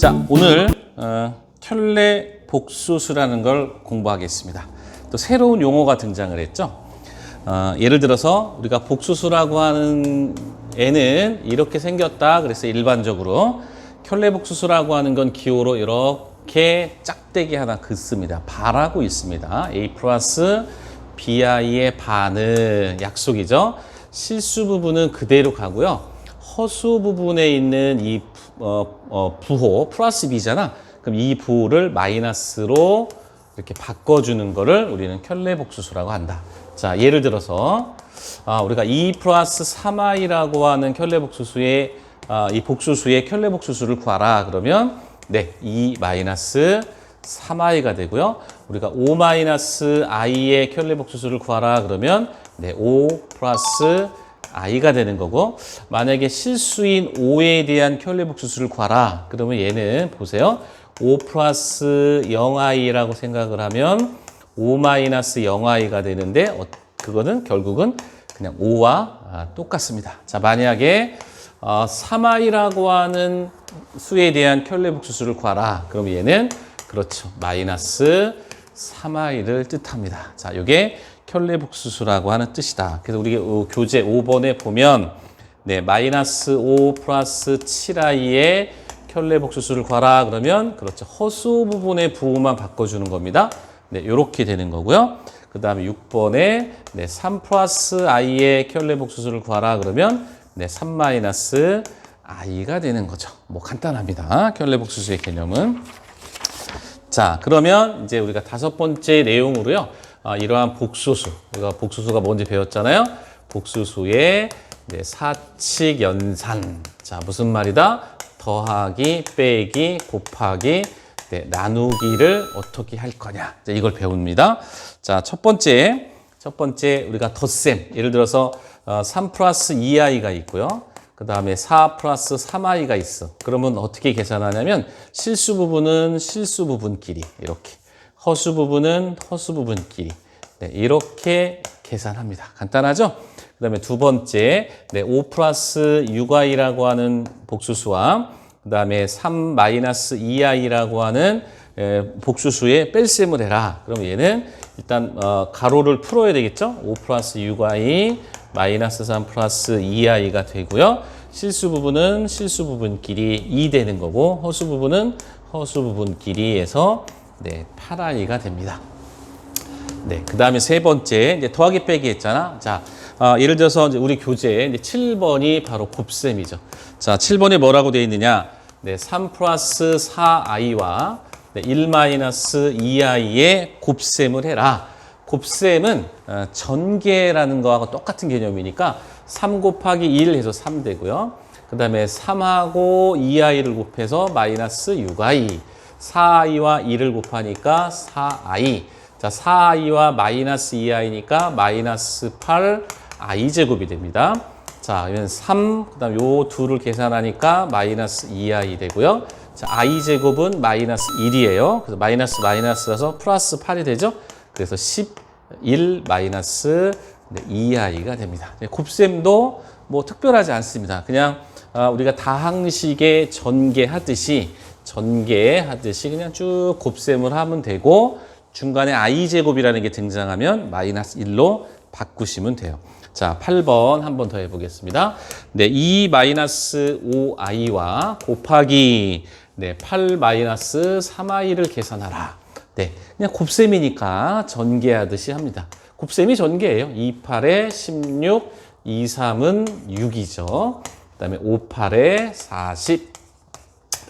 자, 오늘 어, 켤레 복수수라는 걸 공부하겠습니다. 또 새로운 용어가 등장을 했죠. 어, 예를 들어서 우리가 복수수라고 하는 애는 이렇게 생겼다. 그래서 일반적으로 켤레 복수수라고 하는 건 기호로 이렇게 짝대기 하나 긋습니다. 바라고 있습니다. A 플러스 BI의 반은 약속이죠. 실수 부분은 그대로 가고요. 허수 부분에 있는 이 부, 어, 어, 부호 플러스 B잖아. 그럼 이 부호를 마이너스로 이렇게 바꿔주는 거를 우리는 켤레 복수수라고 한다. 자, 예를 들어서 아, 우리가 2 플러스 3i라고 하는 켤레 복수수의 아, 이 복수수의 켤레 복수수를 구하라. 그러면 네, 2 마이너스 3i가 되고요. 우리가 5 마이너스 i의 켤레 복수수를 구하라. 그러면 네, 5 플러스 i가 되는 거고 만약에 실수인 5에 대한 켤레 복 수수를 구하라. 그러면 얘는 보세요. 5 플러스 0i라고 생각을 하면 5 마이너스 0i가 되는데 어, 그거는 결국은 그냥 5와 아, 똑같습니다. 자, 만약에 어, 3i라고 하는 수에 대한 켤레 복 수수를 구하라. 그럼 얘는 그렇죠. 마이너스 3i를 뜻합니다. 자, 이게 켤레 복수수라고 하는 뜻이다. 그래서 우리 어, 교재 5번에 보면 네, 마이너스 5 플러스 7i의 켤레 복수수를 구하라 그러면 그렇죠. 허수 부분의 부호만 바꿔주는 겁니다. 네, 이렇게 되는 거고요. 그 다음에 6번에 네, 3 플러스 i의 켤레 복수수를 구하라 그러면 네, 3 마이너스 i가 되는 거죠. 뭐 간단합니다. 켤레 복수수의 개념은. 자, 그러면 이제 우리가 다섯 번째 내용으로요. 아, 이러한 복수수, 우리가 복수수가 뭔지 배웠잖아요. 복수수의 네, 사칙 연산. 자, 무슨 말이다? 더하기, 빼기, 곱하기, 네, 나누기를 어떻게 할 거냐. 자, 이걸 배웁니다. 자, 첫 번째, 첫 번째 우리가 덧셈. 예를 들어서 어, 3 플러스 2i가 있고요. 그 다음에 4 플러스 3i가 있어. 그러면 어떻게 계산하냐면 실수 부분은 실수 부분끼리 이렇게 허수 부분은 허수 부분끼리 네, 이렇게 계산합니다. 간단하죠? 그 다음에 두 번째 네, 5 플러스 6i라고 하는 복수수와 그 다음에 3 마이너스 2i라고 하는 에, 복수수에 뺄셈을 해라. 그럼 얘는 일단 어, 가로를 풀어야 되겠죠? 5 플러스 6i 마이너스 3 플러스 2i가 되고요. 실수 부분은 실수 부분끼리 2 되는 거고 허수 부분은 허수 부분끼리에서 네, 8i가 됩니다. 네, 그 다음에 세 번째 이제 더하기 빼기 했잖아. 자, 어, 예를 들어서 이제 우리 교재 이제 7번이 바로 곱셈이죠. 자, 7번에 뭐라고 되어 있느냐? 네, 3 플러스 4i와 네, 1 마이너스 2i의 곱셈을 해라. 곱셈은 어, 전개라는 거하고 똑같은 개념이니까 3 곱하기 1 해서 3 되고요. 그 다음에 3하고 2i를 곱해서 마이너스 6i. 4i와 2를 곱하니까 4i. 자, 4i와 마이너스 2i니까 마이너스 8i 제곱이 됩니다. 자, 그러면 3, 그 다음 요 둘을 계산하니까 마이너스 2i 되고요. 자, i 제곱은 마이너스 1이에요. 그래서 마이너스 마이너스라서 플러스 8이 되죠. 그래서 11 마이너스 2i가 됩니다. 네, 곱셈도 뭐 특별하지 않습니다. 그냥 아, 우리가 다항식에 전개하듯이 전개하듯이 그냥 쭉 곱셈을 하면 되고 중간에 i 제곱이라는 게 등장하면 마이너스 1로 바꾸시면 돼요. 자, 8번 한 번 더 해보겠습니다. 네, 2 마이너스 5i와 곱하기 네, 8 마이너스 3i를 계산하라. 네, 그냥 곱셈이니까 전개하듯이 합니다. 곱셈이 전개예요. 2, 8에 16, 2, 3은 6이죠. 그 다음에 5, 8에 40,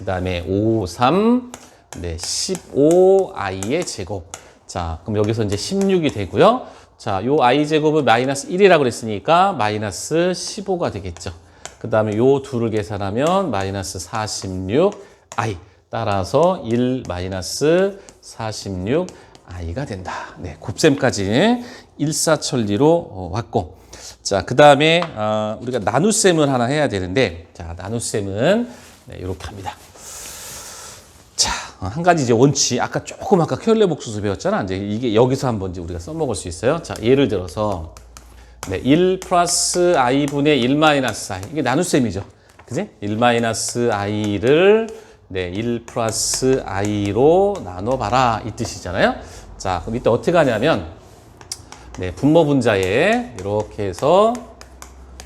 그 다음에 5, 3, 네, 15i의 제곱. 자, 그럼 여기서 이제 16이 되고요. 자, 요 i 제곱은 마이너스 1이라고 그랬으니까 마이너스 15가 되겠죠. 그 다음에 요 둘을 계산하면 마이너스 46i. 따라서 1 마이너스 46i가 된다. 네, 곱셈까지 일사천리로 어, 왔고. 자, 그 다음에 어, 우리가 나눗셈을 하나 해야 되는데, 자, 나눗셈은 네, 이렇게 합니다. 자, 어, 한 가지 이제 원칙. 아까 조금 아까 켤레 복수수 배웠잖아. 이제 이게 여기서 한번 이제 우리가 써먹을 수 있어요. 자, 예를 들어서 네, 1 플러스 i분의 1 마이너스 i. 이게 나눗셈이죠. 그지? 1 마이너스 i를 네, 1 플러스 i로 나눠봐라 이 뜻이잖아요. 자, 그럼 이때 어떻게 하냐면 네, 분모 분자에 이렇게 해서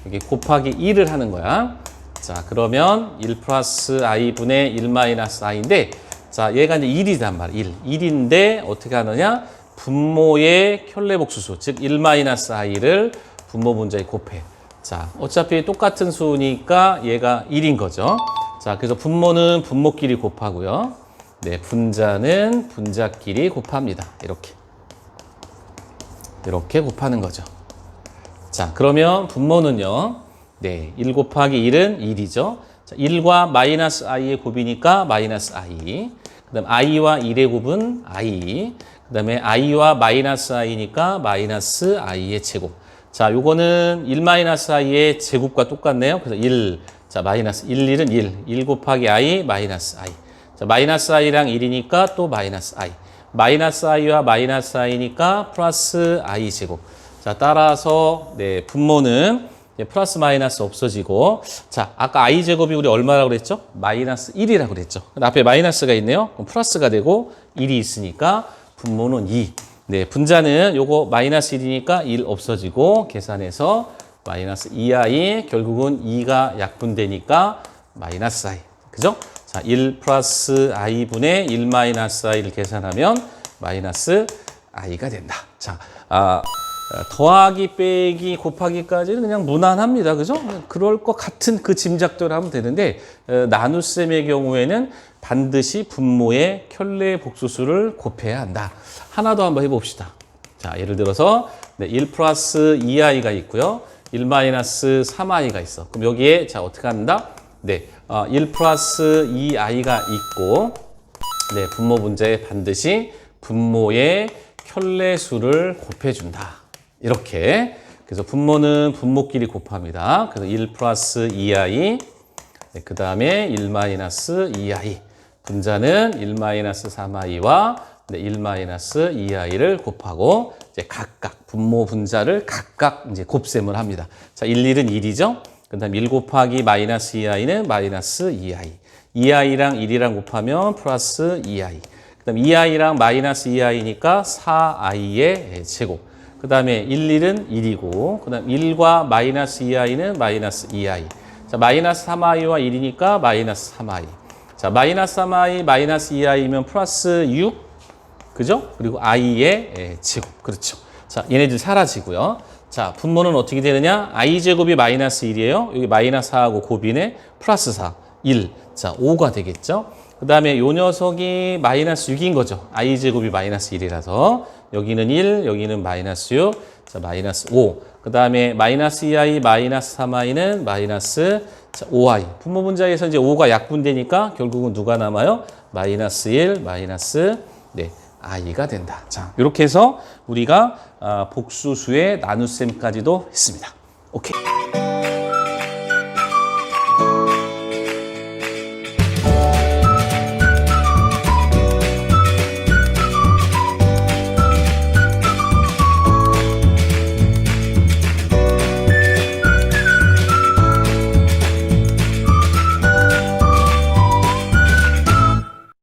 여기 곱하기 1을 하는 거야. 자, 그러면 1 플러스 i분의 1 마이너스 i인데 자, 얘가 이제 1이단 말이야. 1. 1인데 어떻게 하느냐? 분모의 켤레복수수, 즉1 마이너스 i를 분모 분자에 곱해. 자, 어차피 똑같은 수니까 얘가 1인 거죠. 자, 그래서 분모는 분모끼리 곱하고요. 네, 분자는 분자끼리 곱합니다. 이렇게. 이렇게 곱하는 거죠. 자, 그러면 분모는요. 네, 1 곱하기 1은 1이죠. 자, 1과 마이너스 i의 곱이니까 마이너스 i. 그 다음 i와 1의 곱은 i. 그 다음에 i와 마이너스 i니까 마이너스 i의 제곱. 자, 요거는 1 마이너스 i의 제곱과 똑같네요. 그래서 1, 자, 마이너스 1, 1은 1. 1 곱하기 i, 마이너스 i. 자, 마이너스 i랑 1이니까 또 마이너스 i. 마이너스 i와 마이너스 i니까 플러스 i 제곱. 자, 따라서 네, 분모는 플러스 마이너스 없어지고 자, 아까 i 제곱이 우리 얼마라고 그랬죠? 마이너스 1이라고 그랬죠. 앞에 마이너스가 있네요. 그럼 플러스가 되고 1이 있으니까 분모는 2. 네, 분자는 요거 마이너스 1이니까 1 없어지고 계산해서 마이너스 2i 결국은 2가 약분되니까 마이너스 i. 그죠? 자, 1 플러스 i분의 1 마이너스 i를 계산하면 마이너스 i가 된다. 자, 아, 더하기 빼기 곱하기까지는 그냥 무난합니다. 그죠? 그럴 것 같은 그 짐작대로 하면 되는데 어, 나눗셈의 경우에는 반드시 분모의 켤레 복수수를 곱해야 한다. 하나 더 한번 해봅시다. 자, 예를 들어서 네, 1 플러스 2i가 있고요. 1 마이너스 3i가 있어. 그럼 여기에 자 어떻게 한다? 네, 어, 1 플러스 2i가 있고 네, 분모 문제에 반드시 분모의 켤레 수를 곱해준다. 이렇게. 그래서 분모는 분모끼리 곱합니다. 그래서 1 플러스 2i, 네, 그 다음에 1 마이너스 2i. 분자는 1 마이너스 3i와 네, 1 마이너스 2i를 곱하고 이제 각각 분모 분자를 각각 이제 곱셈을 합니다. 자, 1, 1은 1이죠. 그 다음 1 곱하기 마이너스 2i는 마이너스 2i. 2i랑 1이랑 곱하면 플러스 2i. 그 다음 2i랑 마이너스 2i니까 4i의 제곱. 그 다음에 1, 1은 1이고, 그 다음 1과 마이너스 2i는 마이너스 2i. 자, 마이너스 3i와 1이니까 마이너스 3i. 자, 마이너스 3i, 마이너스 2i면 플러스 6. 그죠? 그리고 i의 제곱. 그렇죠. 자, 얘네들 사라지고요. 자, 분모는 어떻게 되느냐? i 제곱이 마이너스 1이에요. 여기 마이너스 4하고 곱이네. 플러스 4, 1. 자, 5가 되겠죠? 그 다음에 요 녀석이 마이너스 6인 거죠. i 제곱이 마이너스 1이라서. 여기는 1, 여기는 마이너스 6, 자, 마이너스 5. 그 다음에 마이너스 2i, 마이너스 3i는 마이너스 자, 5i. 분모 분자에서 이제 5가 약분되니까 결국은 누가 남아요? 마이너스 1, 마이너스 네, i가 된다. 자, 이렇게 해서 우리가 아, 복수수의 나눗셈까지도 했습니다. 오케이.